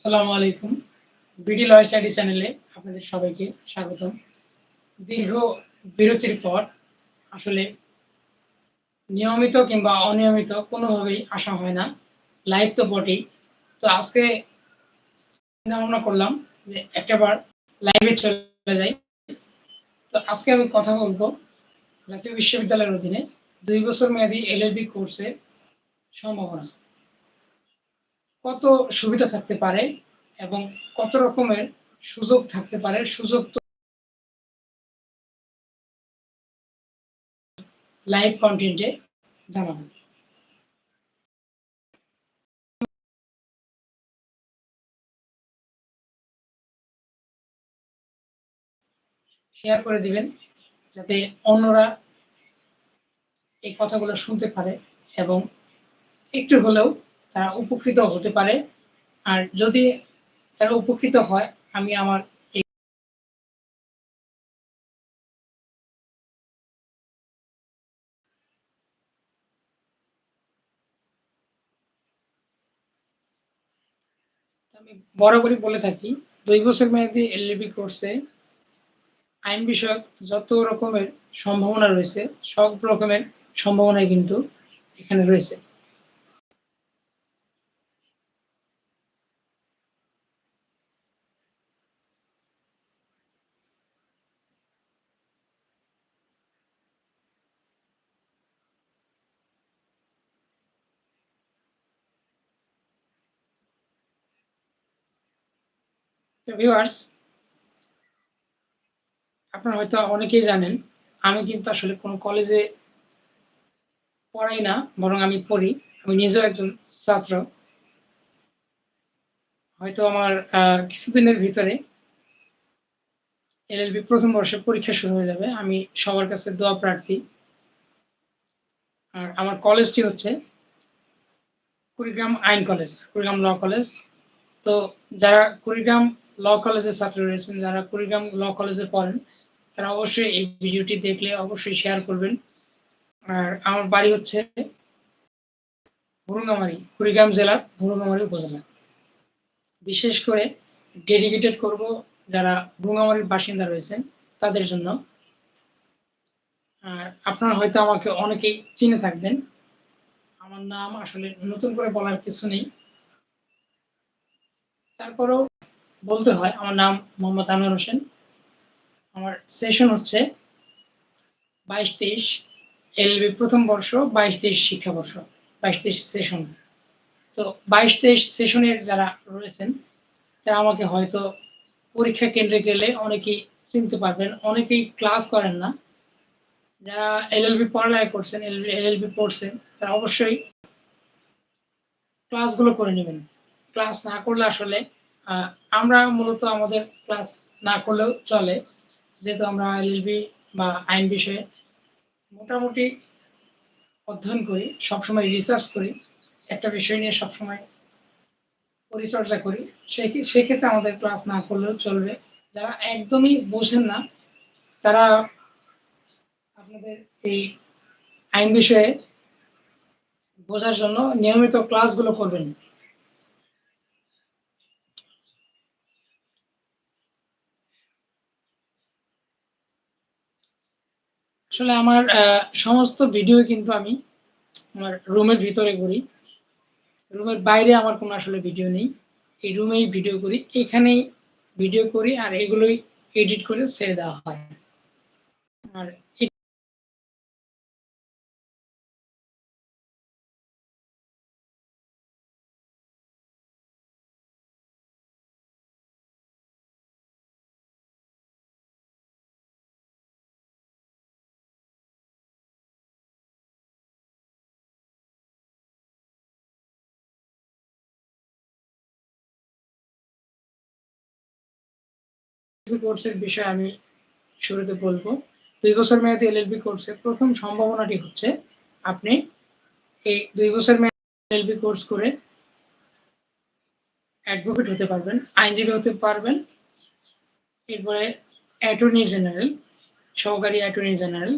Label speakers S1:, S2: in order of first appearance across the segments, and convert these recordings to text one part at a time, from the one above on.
S1: আসসালামু আলাইকুম। বিডি লয় স্টাডি চ্যানেলে আপনাদের সবাইকে স্বাগতম। দীর্ঘ বিরতির পর আসলে নিয়মিত কিংবা অনিয়মিত কোনোভাবেই আসা হয় না। লাইভ তো বটেই। তো আজকে চিন্তা করলাম যে একটাবার লাইভে চলে যাই। তো আজকে আমি কথা বলব জাতীয় বিশ্ববিদ্যালয়ের অধীনে দুই বছর মেয়াদী এলএলবি কোর্সে সম্ভাবনা। কত সুবিধা থাকতে পারে এবং কত রকমের সুযোগ থাকতে পারে, সুযোগ তো লাইভ কন্টেন্টে জানাব শেয়ার করে দিবেন যাতে অন্যরা এই কথাগুলো শুনতে পারে এবং একটু হলেও তারা উপকৃত হতে পারে। আর যদি তারা উপকৃত হয়, আমি আমার আমি বরাবরই বলে থাকি, দুই বছর মেয়াদী এলএলবি কোর্সে আইন বিষয়ক যত রকমের সম্ভাবনা রয়েছে, সব রকমের সম্ভাবনাই কিন্তু এখানে রয়েছে। ভিউয়ার্স আপনারা হয়তো অনেকেই জানেন, আমি কিন্তু আসলে কোনো কলেজে পড়াই না, বরং আমি পড়ি। আমি নিজেও একজন ছাত্র। হয়তো আমার কিছুদিনের ভিতরে এলএলবি প্রথম বর্ষে পরীক্ষা শুরু হয়ে যাবে। আমি সবার কাছে দোয়া প্রার্থী। আর আমার কলেজটি হচ্ছে কুড়িগ্রাম আইন কলেজ কুড়িগ্রাম ল কলেজ তো যারা কুড়িগ্রাম ল কলেজের ছাত্র রয়েছেন, যারা কুড়িগ্রাম ল কলেজে পড়েন, তারা অবশ্যই এই ভিডিওটি দেখলে অবশ্যই শেয়ার করবেন। আর আমার বাড়ি হচ্ছে ভুরুঙ্গামারি, কুড়িগ্রাম জেলার ভুরুঙ্গামারি উপজেলা। বিশেষ করে ডেডিকেটেড করব যারা ভুরুঙ্গামারির বাসিন্দা রয়েছেন তাদের জন্য। আর আপনারা হয়তো আমাকে অনেকেই চিনে থাকবেন। আমার নাম আসলে নতুন করে বলার কিছু নেই। তারপরেও বলতে হয়, আমার নাম মোহাম্মদ আনোয়ার হোসেন। আমার সেশন হচ্ছে বাইশ তেইশ এলবি প্রথম বর্ষ, বাইশ তেইশ শিক্ষাবর্ষ, বাইশ তেইশ সেশন তো বাইশ তেইশ সেশনের যারা রয়েছেন, তারা আমাকে হয়তো পরীক্ষা কেন্দ্রে গেলে অনেকেই চিনতে পারবেন, অনেকেই ক্লাস করেন না। যারা এলএলবি পড়ালেখা করছেন, এলএলবি পড়ছেন, তারা অবশ্যই ক্লাসগুলো করে নেবেন। ক্লাস না করলে আসলে আমরা মূলত আমাদের ক্লাস না করলেও চলে। যেহেতু আমরা এলএলবি বা আইন বিষয়ে মোটামুটি অধ্যয়ন করি, সবসময় রিসার্চ করি, একটা বিষয় নিয়ে সবসময় পরিচর্যা করি, সেই সেক্ষেত্রে আমাদের ক্লাস না করলেও চলবে। যারা একদমই বোঝেন না, তারা আপনাদের এই আইন বিষয়ে বোঝার জন্য নিয়মিত ক্লাসগুলো করবেন। আসলে আমার সমস্ত ভিডিও কিন্তু আমি আমার রুমের ভিতরে করি। রুমের বাইরে আমার কোনো আসলে ভিডিও নেই। এই রুমেই ভিডিও করি, এখানেই ভিডিও করি আর এগুলোই এডিট করে ছেড়ে দেওয়া হয়। আর কোর্সের বিষয়ে আমি শুরুতে বলব। দুই বছর মেয়াদি এলএলবি কোর্সের প্রথম সম্ভাবনাটি হচ্ছে, আপনি এই দুই বছর মেয়াদী এলএলবি কোর্স করে অ্যাডভোকেট হতে পারবেন, আইনজীবী হতে পারবেন, এরপরে অ্যাটর্নি জেনারেল সহকারী অ্যাটর্নি জেনারেল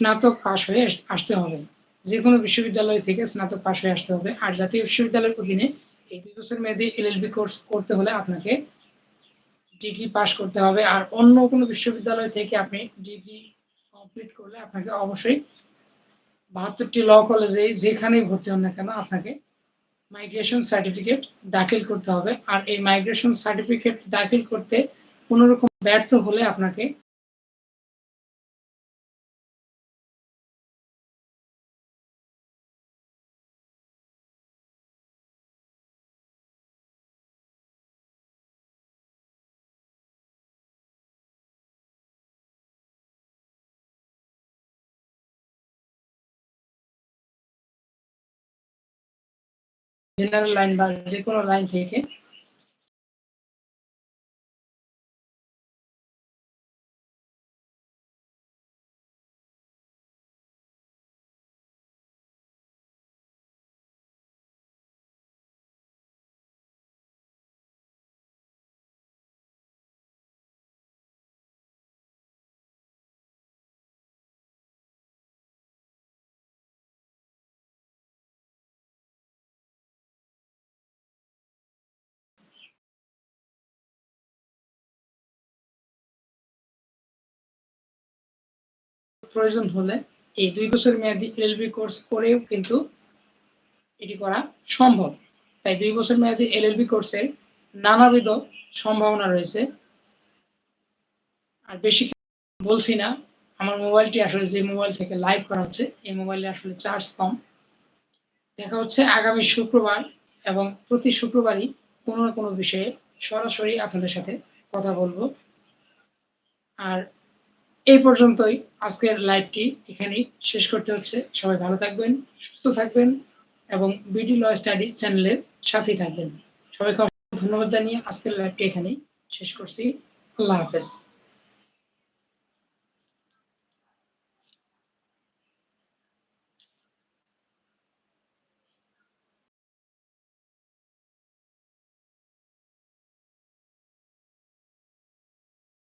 S1: স্নাতক পাশ হয়ে আসতে হবে। যে কোনো বিশ্ববিদ্যালয় থেকে স্নাতক পাশ হয়ে আসতে হবে। আর জাতীয় বিশ্ববিদ্যালয়ের অধীনে এই দুই বছর মেয়াদী এলএলবি কোর্স করতে হলে আপনাকে ডিগ্রি পাশ করতে হবে। আর অন্য কোনো বিশ্ববিদ্যালয় থেকে আপনি ডিগ্রি কমপ্লিট করলে আপনাকে অবশ্যই বাহাত্তরটি ল কলেজে যেখানেই ভর্তি হন না কেন আপনাকে মাইগ্রেশন সার্টিফিকেট দাখিল করতে হবে। আর এই মাইগ্রেশন সার্টিফিকেট দাখিল করতে কোনো রকম ব্যর্থ হলে আপনাকে জেনারেল লাইন বা যে কোনো লাইন থেকে প্রয়োজন হলে এই দুই বছর মেয়াদি এলএলবি কোর্স করেও কিন্তু এটি করা সম্ভব। তাই দুই বছর মেয়াদি এলএলবি কোর্সের নানাবিধ সম্ভাবনা রয়েছে। আর বেশি বলছি না। আমার মোবাইলটি আসলে যে মোবাইল থেকে লাইভ করা হচ্ছে, এই মোবাইলে আসলে চার্জ কম। দেখা হচ্ছে আগামী শুক্রবার এবং প্রতি শুক্রবারই কোনো না কোনো বিষয়ে সরাসরি আপনাদের সাথে কথা বলব। আর এই পর্যন্তই। আজকের লাইভটি এখানেই শেষ করতে হচ্ছে। সবাই ভালো থাকবেন, সুস্থ থাকবেন এবং বিডি ল স্টাডি চ্যানেলের সাথেই থাকবেন। সবাইকে ধন্যবাদ জানিয়ে আজকের লাইভটি এখানেই শেষ করছি। আল্লাহ হাফেজ।